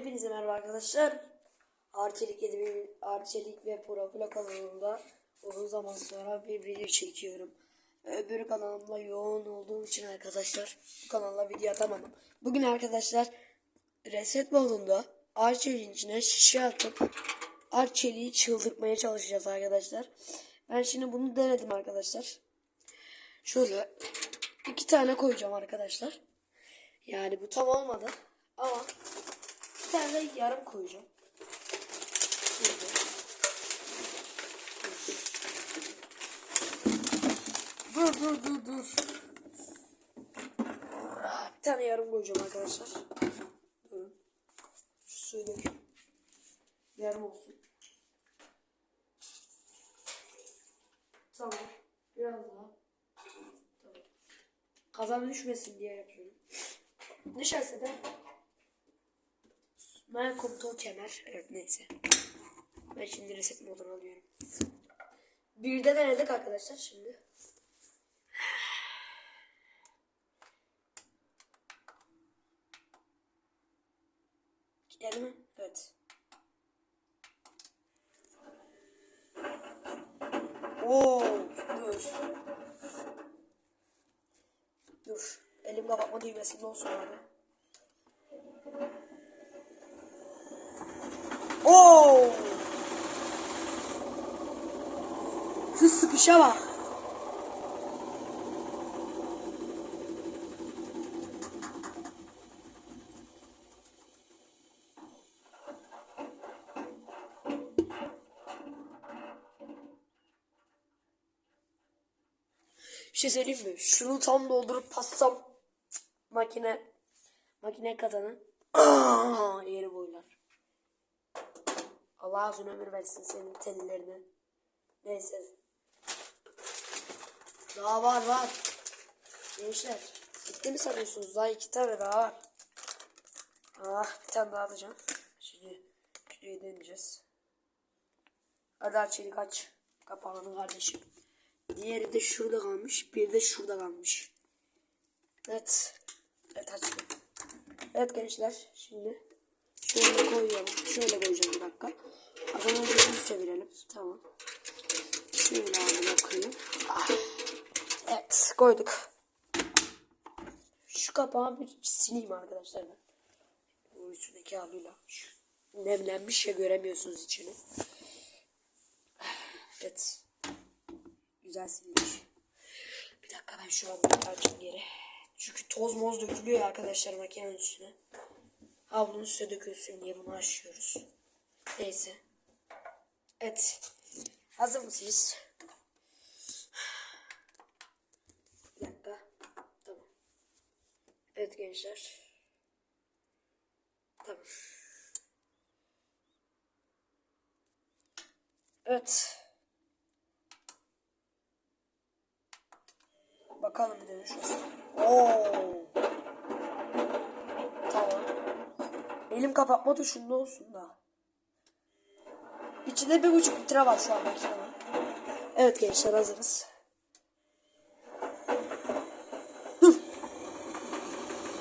Hepinize merhaba arkadaşlar. Arçelik, Arçelik ve Profilo kanalında uzun zaman sonra bir video çekiyorum. Öbür kanalımda yoğun olduğum için arkadaşlar bu kanalla video atamadım. Bugün arkadaşlar reset modunda Arçelik'in içine şişe atıp Arçelik'i çıldırtmaya çalışacağız arkadaşlar. Ben şimdi bunu denedim arkadaşlar. Şöyle iki tane koyacağım arkadaşlar. Yani bu tam olmadı ama bir tane de yarım koyacağım. Dur dur dur dur. Bir tane yarım koyacağım arkadaşlar. Durun. Şu suyu dökeyim. Yarım olsun. Tamam. Biraz daha. Tamam. Kazan düşmesin diye yapıyorum. Düşerse de ben komutan kemer. Evet neyse. Ben şimdi reset modunu alıyorum. Bir de denedik arkadaşlar şimdi. Geldi mi? Evet. Oo, dur. Dur. Elim kapatma düğmesinde olsun abi. Oo! Sıkışa bak. Bir şey söyleyeyim mi? Şunu tam doldurup passam makine makine kazanı Aa, yeri boylar. Allah uzun ömür versin senin tellerine. Neyse. Daha var var. Gençler. Bitti mi sanıyorsunuz? Daha iki tane daha var. Ah bir tane daha alacağım. Şimdi şuraya deneyeceğiz. Hadi aç çelik aç. Kapağını kardeşim. Diğeri de şurada kalmış. Bir de şurada kalmış. Evet. Evet açtım. Evet gençler. Şimdi şöyle koyalım. Şöyle koyacağım bir dakika. Zaman düz çevirelim. Tamam. Şöyle abi koyayım. Ah. Evet koyduk. Şu kapağı bir sileyim arkadaşlar ben. Bu üstündeki halıyla. Şu Nemlenmiş ya göremiyorsunuz içini. Evet. Güzel silmiş. Bir dakika ben şu an açayım geri. Çünkü toz moz dökülüyor arkadaşlar makinenin üstüne. Havlunun üstüne dökülsün diye bunu açıyoruz. Neyse. Evet. Hazır mısınız? Bir dakika. Tamam. Evet gençler. Tamam. Evet. Bakalım bir de şurası. Oo. Tamam. Elim kapatma tuşunda olsun da. İçinde bir buçuk litre var şu an makinenin. Evet gençler hazırız. Dur.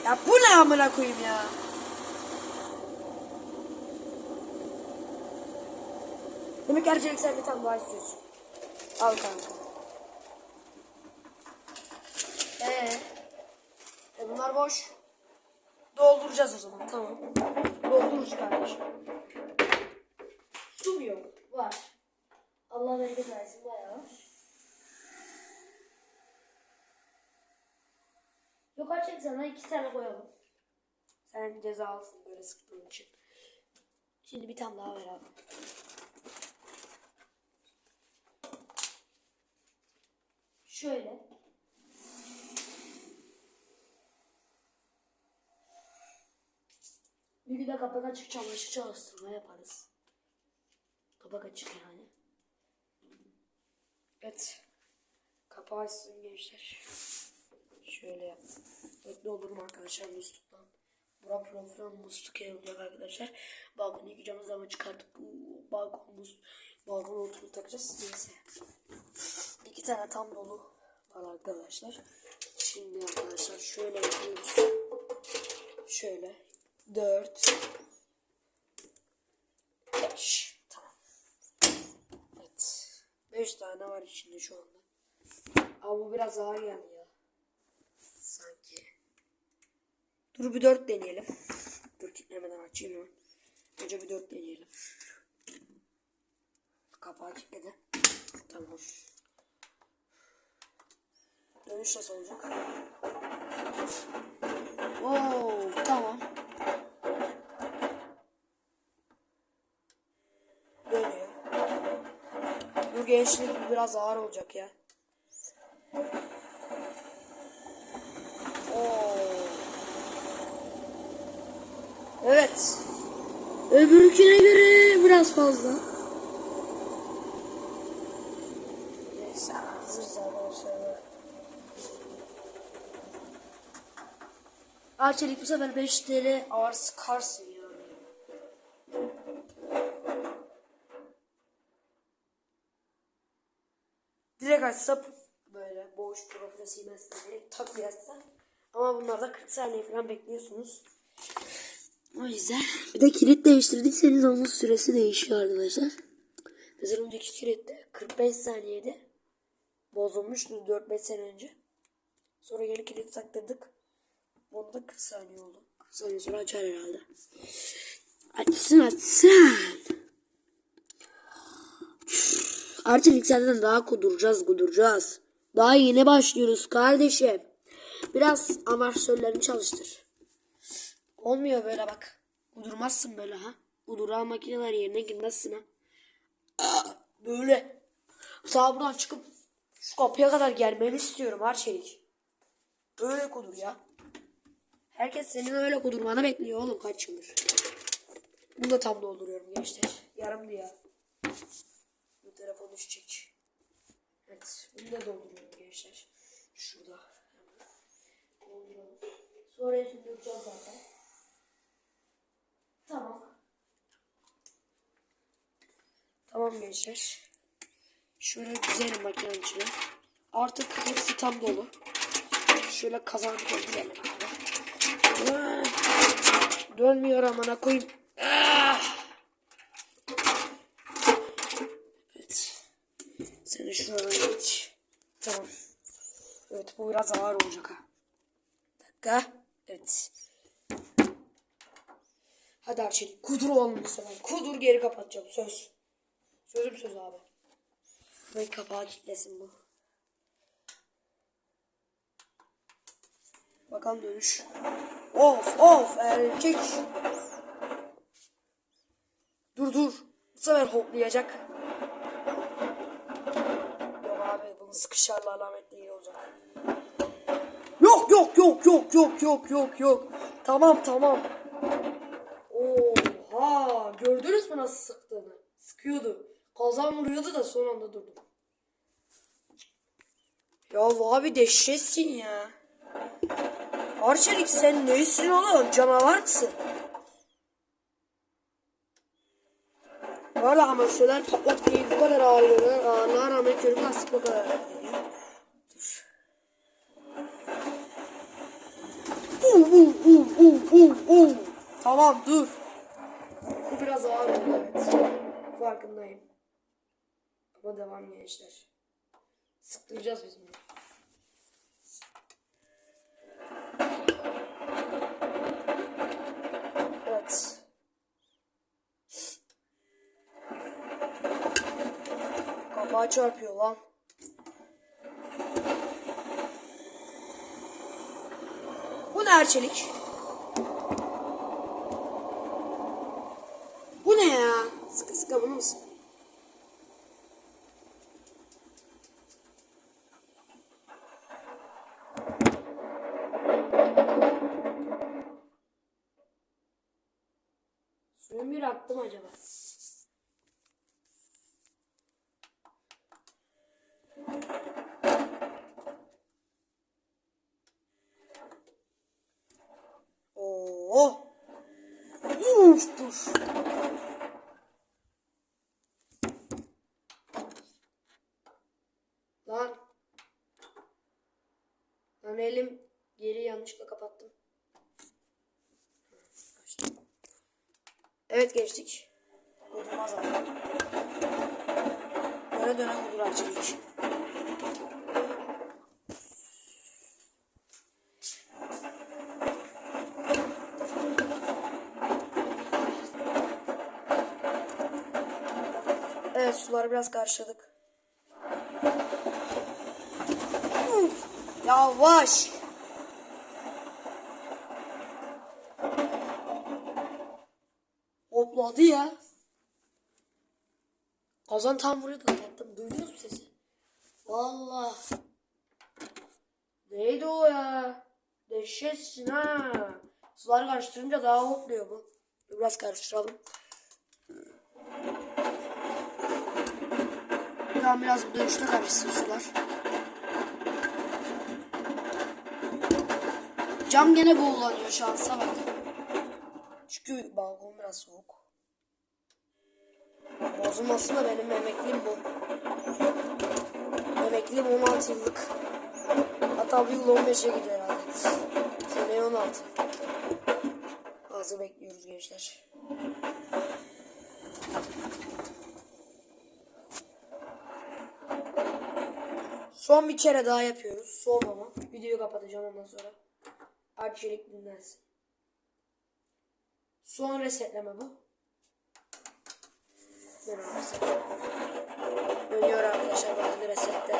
Ya bu ne amına koyayım ya. Demek gerçekten sen bir tane daha istiyorsun. Al kanka. Ee, e bunlar boş. Dolduracağız o zaman. Tamam. Doldururuz kardeşim. Su mu yok? Var. Allah bereket versin bayağı Yok açık sana iki tane koyalım. Sen ceza alsın böyle sıktığın için. Şimdi bir tane daha ver abi. Şöyle. Bir de kapak açık çamaşır çalıştırma yaparız. Kapak açık yani. Evet. Kapağı açsın gençler. Şöyle yap. Doldurum arkadaşlar musluktan. Bura profil musluk olacak arkadaşlar. Balkonu yıkayacağımız zaman çıkartıp bu balkon mus balkona oturup takacağız. Neyse. İki tane tam dolu var arkadaşlar. Şimdi arkadaşlar şöyle yapıyoruz. Şöyle. 4 5. Tamam. Evet. 5 tane var içinde şu anda. Ama bu biraz ağır geldi ya. Dur bir 4 deneyelim. Dur kilitlemeden açayım hemen. Önce bir 4 deneyelim. Kapağı kilitledi. Tamam. Dönüş nasıl olacak? Oo, tamam. Dönüyor. Bu gençlik biraz ağır olacak ya. Oo. Evet. Öbürküne göre biraz fazla. Neyse hazırız arkadaşlar. Arçelik bu sefer 5 TL. Ağır sıkarsın yani. Direkt açsa böyle boş profile silmezsin direkt tak açsa. Ama bunlarda 40 saniye falan bekliyorsunuz. O yüzden. Bir de kilit değiştirdiyseniz onun süresi değişiyor arkadaşlar. Mesela önceki kilitte 45 saniyede bozulmuştu 4-5 sene önce. Sonra yeni kilit taktırdık. Onda 40 saniye oldu. 40 saniye sonra açar herhalde. Açsın açsın. Arçelik senden daha kuduracağız kuduracağız. Daha yeni başlıyoruz kardeşim. Biraz amatörlerini çalıştır. Olmuyor böyle bak. Kudurmazsın böyle ha. Kuduran makineler yerine girmezsin ha. Böyle. Sağ buradan çıkıp şu kapıya kadar gelmeni istiyorum Arçelik. Böyle kudur ya. Herkes senin öyle kudurmanı bekliyor oğlum kaç yıldır. Bunu da tam dolduruyorum gençler. Yarımdı ya. Bu telefon düşecek. Evet. Bunu da dolduruyorum gençler. Şurada. Dolduralım. Sonra hepsini dökeceğim zaten. Tamam. Tamam gençler. Şöyle güzelim makinenin içine. Artık hepsi tam dolu. Şöyle kazan koyalım abi. Ah! Dönmüyor amına koyayım. Ah! Evet. Sen de şuradan geç. Tamam. Evet bu biraz ağır olacak ha. Dakika. Evet. Hadi Arçelik kudur oğlum bu sefer. Kudur geri kapatacağım söz. Sözüm söz abi. Ve kapağı kilitlesin bu. Bakalım dönüş. Of of erkek. Dur dur. Bu sefer hoplayacak. Yok abi bunu sıkışarla alamet değil olacak. Yok yok yok yok yok yok yok yok. Tamam tamam. Nasıl sıktığını? Sıkıyordu. Kazan vuruyordu da son anda durdu. Ya abi dehşetsin ya. Arçelik sen neysin oğlum? Canavar mısın? Valla ama söyler patlak değil bu kadar ağırlığına ağırlığa rağmen körük lastik bu kadar. Dur. Uh, uh, uh, uh, uh, uh. Tamam dur. Farkındayım. Ama devam gençler. Sıktıracağız biz bunu. Evet. Kapağı çarpıyor lan. Bu ne Erçelik? Bu ne ya? Sıkı bunu bir attım acaba? Oo. Uf dur. Lan. Lan elim geri yanlışlıkla kapattım. Evet geçtik. Kurdurmaz ama. Böyle dönem budur açılmış. Evet suları biraz karıştırdık. Yavaş. Hopladı ya. Kazan tam buraya kapattım. Duydunuz mu sesi? Valla. Neydi o ya? Dehşetsin ha. Suları karıştırınca daha hopluyor bu. Biraz karıştıralım. Biraz biraz dönüşte karışsın sular. Cam gene boğulanıyor şansa bak. Çünkü balkon biraz soğuk. Bozulmasın da benim emeklim bu. Emeklim 16 yıllık. Hatta bu yıl 15'e gidiyor herhalde. Seneye 16. Hazır bekliyoruz gençler. Son bir kere daha yapıyoruz. Son ama. Videoyu kapatacağım ondan sonra. Arçelik dinlensin. Son resetleme bu. Dönüyor reset. Dönüyor arkadaşlar bakın resette.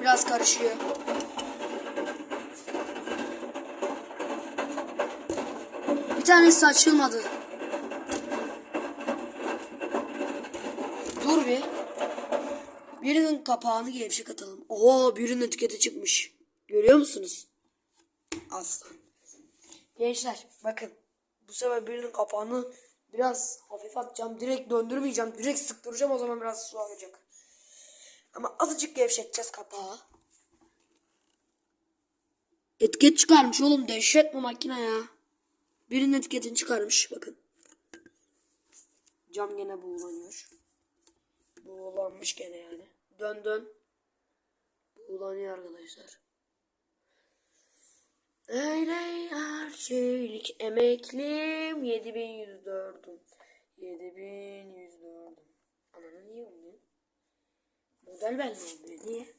Biraz karışıyor. Bir tanesi açılmadı. Dur bir. Kapağını gevşek atalım. Oo birinin etiketi çıkmış. Görüyor musunuz? Aslan. Gençler bakın. Bu sefer birinin kapağını biraz hafif atacağım. Direkt döndürmeyeceğim. Direkt sıktıracağım o zaman biraz su alacak. Ama azıcık gevşeteceğiz kapağı. Etiket çıkarmış oğlum. Dehşet bu makine ya. Birinin etiketini çıkarmış. Bakın. Cam gene buğulanıyor. Buğulanmış gene yani. Dön dön. Buğulanıyor arkadaşlar. Öyle harçlık emeklim 7104'üm. 7104'üm. Ananı niye olmuyor? Model belli olmuyor. Niye?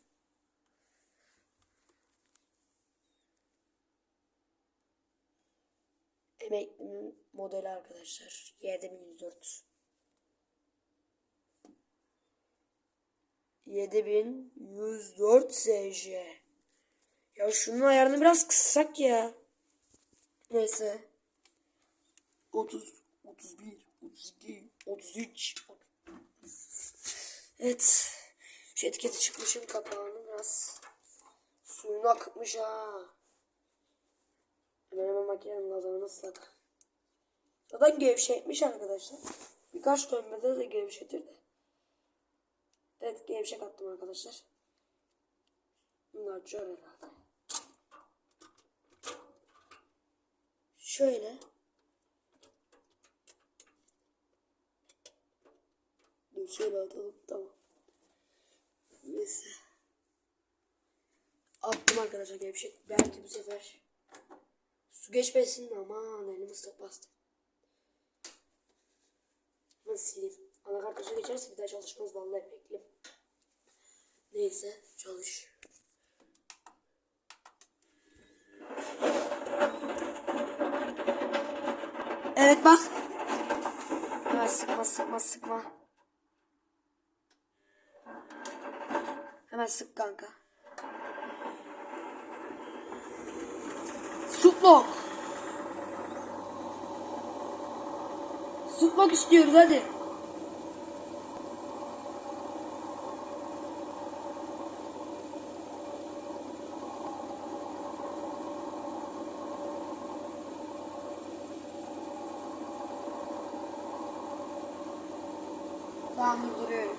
Emeklimin modeli arkadaşlar. 7104. 7104 SJ. Ya şunun ayarını biraz kıssak ya. Neyse. 30, 31, 32, 33. Evet. Şu etiketi çıkmışın kapağını biraz suyunu akıtmış ha. Hemen hemen makinenin gazını ıslak. Zaten gevşetmiş arkadaşlar. Birkaç dönmede de gevşetir. Evet gevşek attım arkadaşlar. Bunlar açıyor herhalde. Şöyle. Dur şöyle atalım. Tamam. Neyse. Attım arkadaşlar gevşek. Belki bu sefer su geçmesin aman elimi ıslak bastım. Nasıl sileyim? Anakarta su geçerse bir daha çalışmaz vallahi beklim. Neyse çalış. Evet bak. Hemen sıkma sıkma sıkma. Hemen sık kanka. Suplok. Suplok istiyoruz hadi. Tamam duruyorum.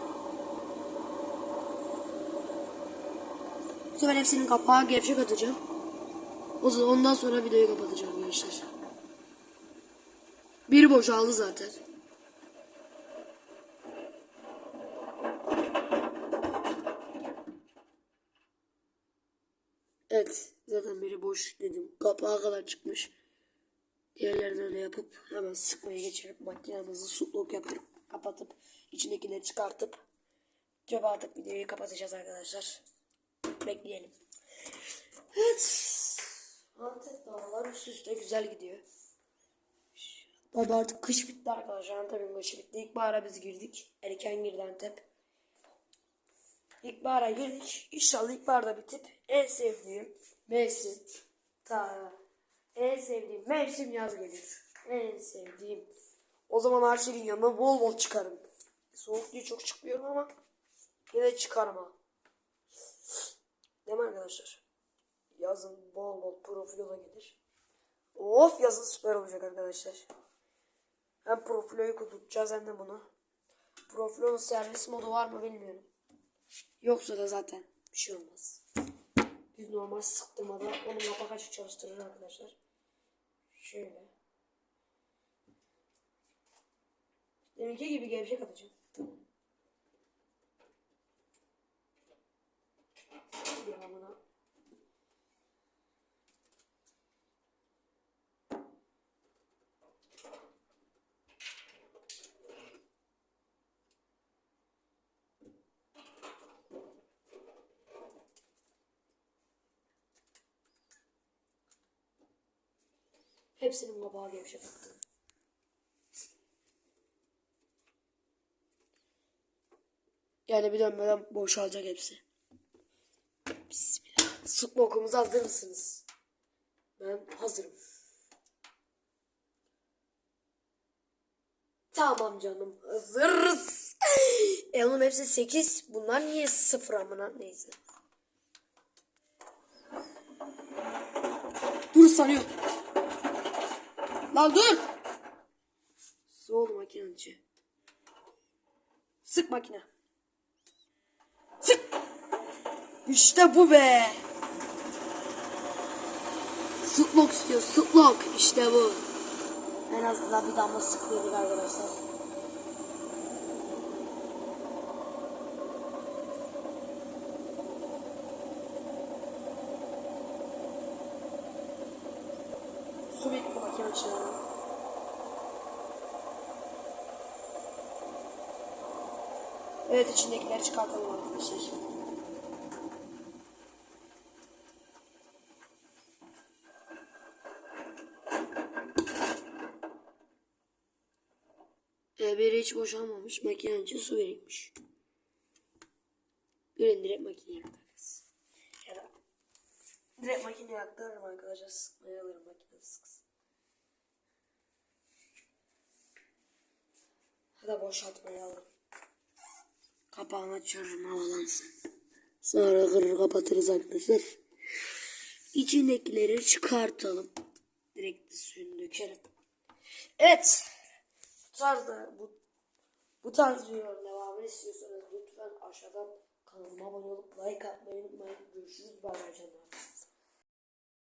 Bu sefer hepsinin kapağı gevşek atacağım. O zaman ondan sonra videoyu kapatacağım gençler. Biri boşaldı zaten. Evet zaten biri boş dedim. Kapağa kadar çıkmış. Diğerlerini öyle yapıp hemen sıkmaya geçirip makinemizi sutluk yapıp kapatıp içindekileri çıkartıp çöpe atıp videoyu kapatacağız arkadaşlar. Bekleyelim. Evet. Antep dağlar üst üste güzel gidiyor. Tabi artık kış bitti arkadaşlar. Antep'in kışı bitti. İlkbahara biz girdik. Erken girdi Antep. İlkbahara girdik. İnşallah ilkbaharda bitip en sevdiğim mevsim ta en sevdiğim mevsim yaz gelir. En sevdiğim. O zaman Arçelik'in yanına bol bol çıkarım. Soğuk diye çok çıkmıyorum ama yine çıkarım ha. Değil mi arkadaşlar? Yazın bol bol profilola gelir. Of yazın süper olacak arkadaşlar. Hem profiloyu kudurtacağız hem de bunu. Profilonun servis modu var mı bilmiyorum. Yoksa da zaten bir şey olmaz. Biz normal sıktırmada onu kapak açık çalıştırır arkadaşlar. Şöyle. Deminki gibi gevşek atacağım. Devamına. Hepsinin kabağı gevşek attım. Yani bir dönmeden boşalacak hepsi. Bismillah. Sıkma hazır mısınız? Ben hazırım. Tamam canım hazırız. E oğlum hepsi 8. Bunlar niye 0 amına neyse. Dur sanıyor. Lan dur. Soğuk makineci. Sık makine. Sık. İşte bu be. Sutlok istiyor. Sutlok. İşte bu. En azından bir damla sıklıyorduk arkadaşlar. Su bekliyor makine içine. Evet içindekileri çıkartalım arkadaşlar. E, biri hiç boşalmamış. Makinenin içi su verilmiş. Gelin direkt makineye atarız. Ya da direkt makineye aktarırım arkadaşlar. Sıkmaya alırım makine sıksın. Ya da boşaltmaya alırım. Kapağını açıyorum havalansın. Sonra kırır kapatırız arkadaşlar. İçindekileri çıkartalım. Direkt suyunu dökelim. Evet. Bu tarzda bu bu tarz videoların devamını istiyorsanız lütfen aşağıdan kanalıma abone olup like atmayı unutmayın. Görüşürüz. Bay bay canlar.